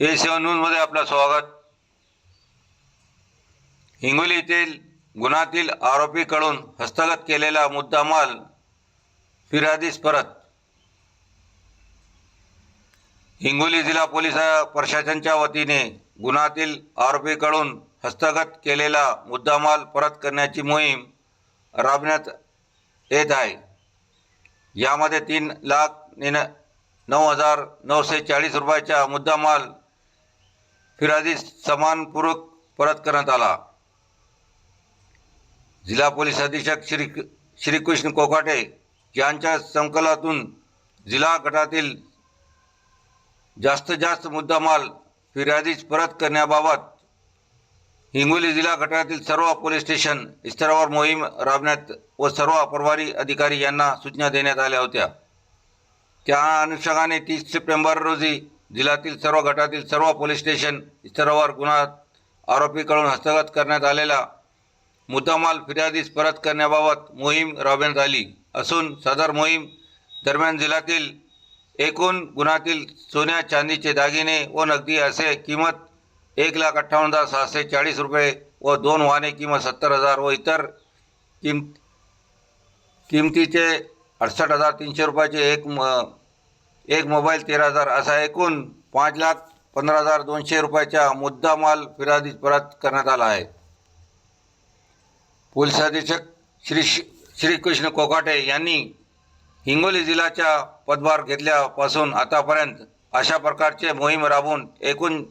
ए सेवन न्यूजमध्ये आपलं स्वागत. हिंगोली येथील गुन्ह्यातील आरोपीकडून हस्तगत केलेला मुद्दामाल फिर्यादीस परत. हिंगोली जिल्हा पोलीस प्रशासनाच्या वतीने गुन्ह्यातील आरोपीकडून हस्तगत केलेला मुद्दामाल परत करण्याची मोहीम राबण्यात येत आहे. यामध्ये तीन लाख निन नऊ हजार नऊशे चाळीस रुपयाचा मुद्दामाल फिर्यादीस समानपूर्वक परत करण्यात आला. जिल्हा पोलीस अधीक्षक श्री श्रीकृष्ण कोकाटे यांच्या संकलातून जिल्हा गटातील जास्तीत जास्त मुद्दामाल फिर्यादीस परत करण्याबाबत हिंगोली जिल्हा गटातील सर्व पोलीस स्टेशन स्तरावर मोहीम राबण्यात व सर्व प्रभारी अधिकारी यांना सूचना देण्यात आल्या होत्या. त्या अनुषंगाने तीस सप्टेंबर रोजी जिल्ह्यातील सर्व गटातील सर्व पोलीस स्टेशन स्तरावर गुन्हा आरोपीकडून हस्तगत करण्यात आलेला मुद्दामाल फिर्यादीस परत करण्याबाबत मोहीम राबवण्यात आली असून सदर मोहीम दरम्यान जिल्ह्यातील एकूण गुन्ह्यातील सोन्या चांदीचे दागिने व नगदी असे किंमत एक लाख अठ्ठावन्न हजार सहाशे चाळीस रुपये व दोन वाहने किंमत सत्तर हजार व इतर किम किमतीचे अडसष्ट हजार तीनशे रुपयाचे एक म एक मोबाईल तेरा हजार असा एकूण पाच लाख पंधरा हजार दोनशे रुपयाचा मुद्दामाल फिरादी परत करण्यात आला आहे. पोलीस अधीक्षक श्री श्रीकृष्ण कोकाटे यांनी हिंगोली जिल्ह्याच्या पदभार घेतल्यापासून आतापर्यंत अशा प्रकारचे मोहीम राबवून एकूण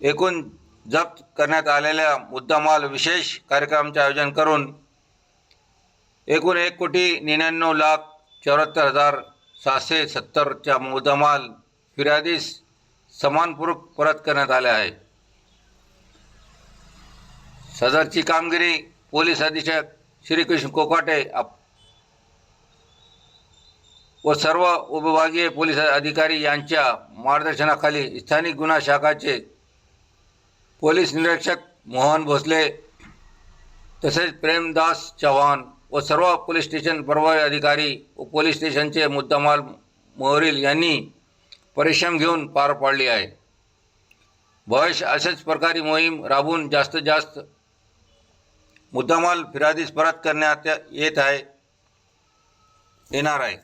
एकूण जप्त करण्यात आलेल्या मुद्दामाल विशेष कार्यक्रमाचे आयोजन करून एकूण एक कोटी निन्याण्णव लाख चौऱ्याहत्तर हजार सहाशे सत्तरच्या मुद्दामाल फिर्यादीस समानपूर्वक परत करण्यात आले आहे. सदरची कामगिरी पोलीस अधीक्षक श्रीकृष्ण कोकाटे व सर्व उपविभागीय पोलीस अधिकारी यांच्या मार्गदर्शनाखाली स्थानिक गुन्हा शाखाचे पोलीस निरीक्षक मोहन भोसले तसेच प्रेमदास चव्हाण व सर्व पोलीस स्टेशन प्रभारी अधिकारी व पोलीस स्टेशनचे मुद्दामाल मोहरील यांनी परिश्रम घेऊन पार पाडली आहे. भविष्य अशाच प्रकारे मोहीम राबवून जास्तीत जास्त मुद्दामाल फिर्यादीस परत करण्यात येत आहे येणार आहे.